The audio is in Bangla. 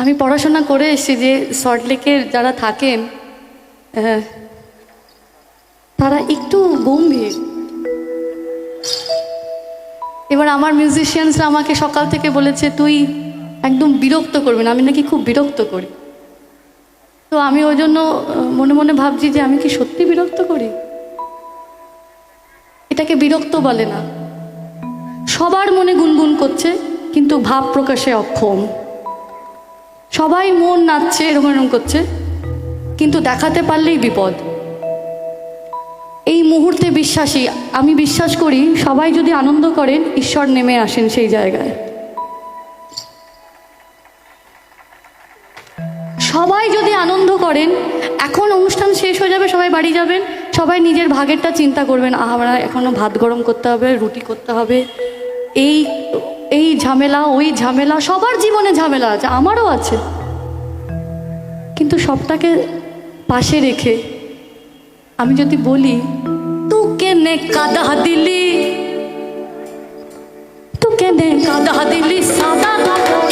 আমি পড়াশোনা করে এসেছি যে সল্টলেকের যারা থাকেন তারা একটু গম্ভীর। এবার আমার মিউজিশিয়ানসরা আমাকে সকাল থেকে বলেছে, তুই একদম বিরক্ত করবি না, আমি নাকি খুব বিরক্ত করি। তো আমি ওই জন্য মনে মনে ভাবছি যে আমি কি সত্যি বিরক্ত করি? এটাকে বিরক্ত বলে না। সবার মনে গুনগুন করছে, কিন্তু ভাব প্রকাশে অক্ষম। সবাই মন নাচছে, এরকম এরকম করছে। কিন্তু দেখাতে পারলেই বিপদ। এই মুহূর্তে বিশ্বাসী, আমি বিশ্বাস করি সবাই যদি আনন্দ করেন, ঈশ্বর নেমে আসেন সেই জায়গায়। সবাই যদি আনন্দ করেন, এখন অনুষ্ঠান শেষ হয়ে যাবে, সবাই বাড়ি যাবেন, সবাই নিজের ভাগেরটা চিন্তা করবেন আমরা এখনও ভাত গরম করতে হবে, রুটি করতে হবে। এই এই ঝামেলা, ওই ঝামেলা, সবার জীবনে ঝামেলা আছে, আমারও আছে। কিন্তু সবটাকে পাশে রেখে আমি যদি বলি তু কেনে কাদা দিলি তু কেনে কাদা দিলি, সাদা কাপড়